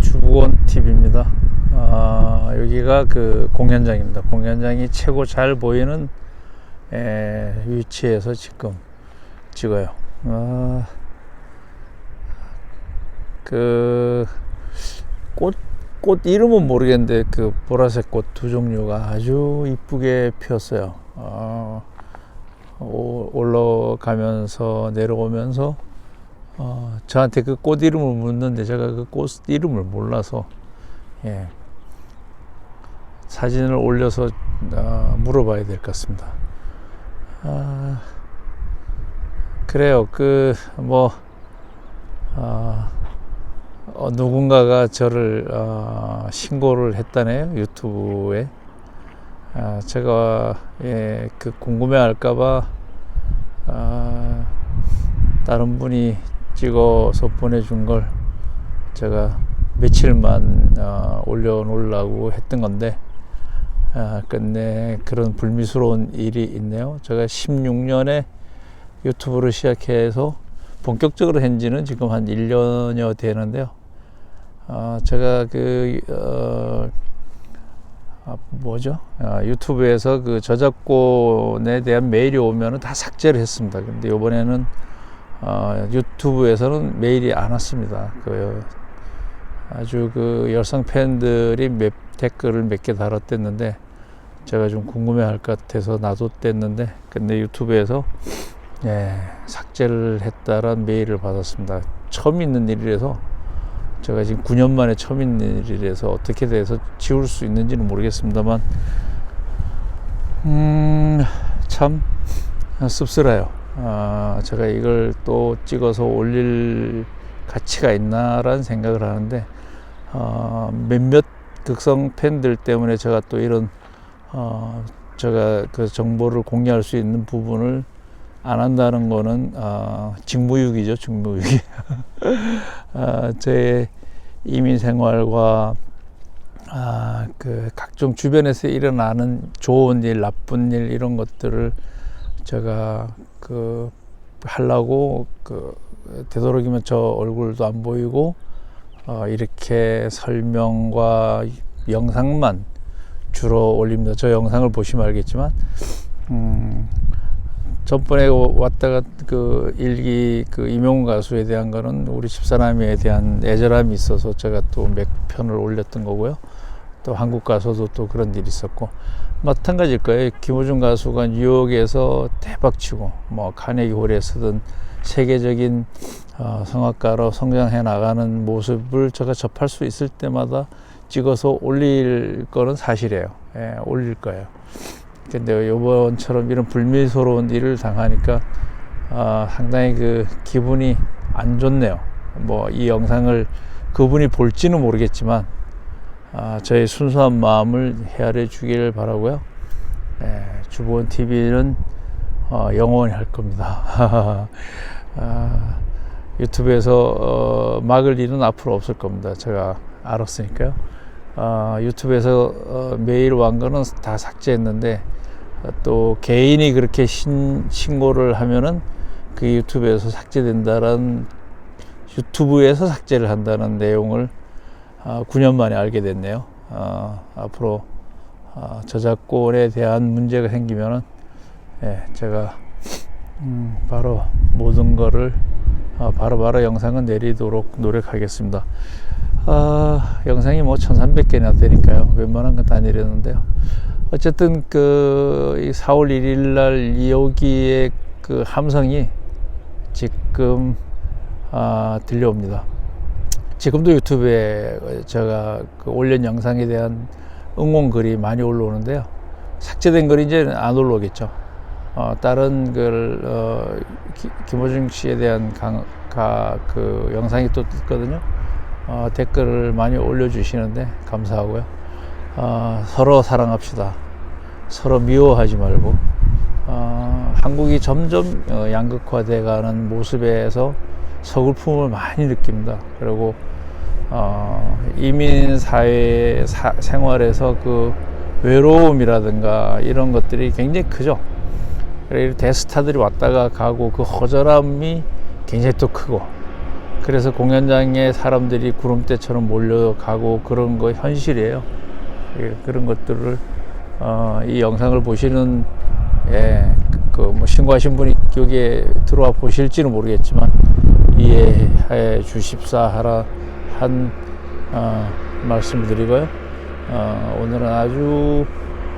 주부원 TV입니다. 아, 여기가 그 공연장입니다. 공연장이 최고 잘 보이는 에, 위치에서 지금 찍어요. 아, 그, 꽃, 꽃 이름은 모르겠는데 그 보라색 꽃 두 종류가 아주 이쁘게 피었어요. 아, 오- 올라가면서 내려오면서 어, 저한테 그 꽃 이름을 묻는데 제가 그 꽃 이름을 몰라서 예, 사진을 올려서 어, 물어봐야 될 것 같습니다. 아, 그래요. 그뭐 어, 어, 누군가가 저를 어, 신고를 했다네요 유튜브에. 아, 제가 예, 그 궁금해할까봐 아, 다른 분이 찍어서 보내준 걸 제가 며칠만 어, 올려놓으려고 했던 건데 아, 끝내 그런 불미스러운 일이 있네요. 제가 16년에 유튜브를 시작해서 본격적으로 한 지는 지금 한 1년여 되는데요. 어, 제가 그, 어, 아, 뭐죠? 아, 유튜브에서 그 저작권에 대한 메일이 오면은 다 삭제를 했습니다. 근데 이번에는 어, 유튜브에서는 메일이 안 왔습니다. 그 아주 그 열성 팬들이 몇 댓글을 몇 개 달았댔는데 제가 좀 궁금해할 것 같아서 놔뒀댔는데 근데 유튜브에서 예, 삭제를 했다란 메일을 받았습니다. 처음 있는 일이라서 제가 지금 9년 만에 처음 있는 일이라서 어떻게 돼서 지울 수 있는지는 모르겠습니다만 음, 참 씁쓸해요. 아, 제가 이걸 또 찍어서 올릴 가치가 있나라는 생각을 하는데 어, 몇몇 극성 팬들 때문에 제가 또 이런 어, 제가 그 정보를 공유할 수 있는 부분을 안 한다는 거는 어, 직무유기죠, 직무유기. 아, 제 이민 생활과 아, 그 각종 주변에서 일어나는 좋은 일, 나쁜 일 이런 것들을 제가 그 하려고 그 되도록이면 저 얼굴도 안 보이고 어, 이렇게 설명과 영상만 주로 올립니다. 저 영상을 보시면 알겠지만 음, 전번에 왔다가 그 일기 그 이명훈 가수에 대한 거는 우리 집사람에 대한 애절함이 있어서 제가 또 몇 편을 올렸던 거고요. 또 한국 가서도 또 그런 일이 있었고 마찬가지일 거예요. 김호중 가수가 뉴욕에서 대박치고 뭐 카네기 홀에서든 세계적인 어, 성악가로 성장해 나가는 모습을 제가 접할 수 있을 때마다 찍어서 올릴 거는 사실이에요. 예, 올릴 거예요. 근데 요번처럼 이런 불미스러운 일을 당하니까 아, 상당히 그 기분이 안 좋네요. 뭐 이 영상을 그분이 볼지는 모르겠지만 아, 저의 순수한 마음을 헤아려 주기를 바라고요. 예, 주보원 TV는 어, 영원히 할 겁니다. 아, 유튜브에서 어, 막을 일은 앞으로 없을 겁니다. 제가 알았으니까요. 아, 유튜브에서 어, 메일 완 거는 다 삭제했는데 어, 또 개인이 그렇게 신, 신고를 하면은 그 유튜브에서 삭제된다는 유튜브에서 삭제를 한다는 내용을 아, 9년 만에 알게 됐네요. 아, 앞으로 아, 저작권에 대한 문제가 생기면은 예, 제가 음, 바로 모든 거를 아, 바로 바로 영상은 내리도록 노력하겠습니다. 아, 영상이 뭐 1300개나 되니까요. 웬만한 건 다 내렸는데요. 어쨌든 그 4월 1일 날 여기에 그 함성이 지금 아, 들려옵니다. 지금도 유튜브에 제가 그 올린 영상에 대한 응원 글이 많이 올라오는데요. 삭제된 글이 이제 안 올라오겠죠. 어, 다른 글, 어, 기- 김호중 씨에 대한 강, 가, 그 영상이 또 있거든요. 어, 댓글을 많이 올려주시는데 감사하고요. 어, 서로 사랑합시다. 서로 미워하지 말고, 어, 한국이 점점 어, 양극화돼가는 모습에서 서글픔을 많이 느낍니다. 그리고 어, 이민 사회 사- 생활에서 그 외로움이라든가 이런 것들이 굉장히 크죠. 그래 대스타들이 왔다가 가고 그 허전함이 굉장히 또 크고 그래서 공연장에 사람들이 구름대처럼 몰려가고 그런 거 현실이에요. 예, 그런 것들을 어, 이 영상을 보시는 예, 그 뭐 신고하신 분이 여기에 들어와 보실지는 모르겠지만 이해해 주십사 하라 한 어, 말씀을 드리고요. 어, 오늘은 아주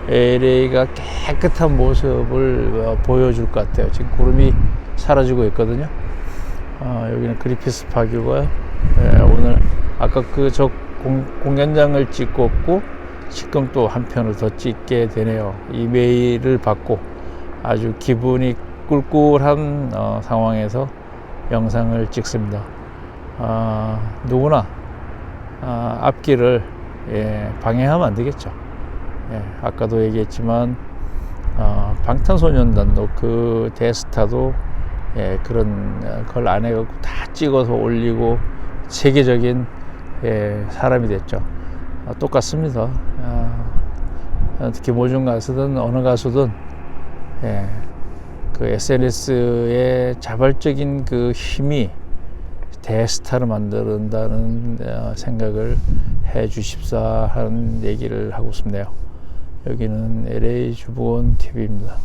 LA가 깨끗한 모습을 어, 보여줄 것 같아요. 지금 구름이 사라지고 있거든요. 어, 여기는 그리피스 파교고요. 예, 오늘 아까 그 저 공연장을 찍었고 지금 또 한 편을 더 찍게 되네요. 이메일을 받고 아주 기분이 꿀꿀한 어, 상황에서 영상을 찍습니다. 아, 누구나 아, 앞길을 예, 방해하면 안 되겠죠. 예, 아까도 얘기했지만 어, 방탄소년단도 그 대스타도 예, 그런 어, 걸안 해갖고 다 찍어서 올리고 세계적인 예, 사람이 됐죠. 아, 똑같습니다. 아, 김호중 가수든 어느 가수든 예, 그 SNS의 자발적인 그 힘이 대스타를 만든다는 어, 생각을 해 주십사 하는 얘기를 하고 싶네요. 여기는 LA 주보원 TV입니다.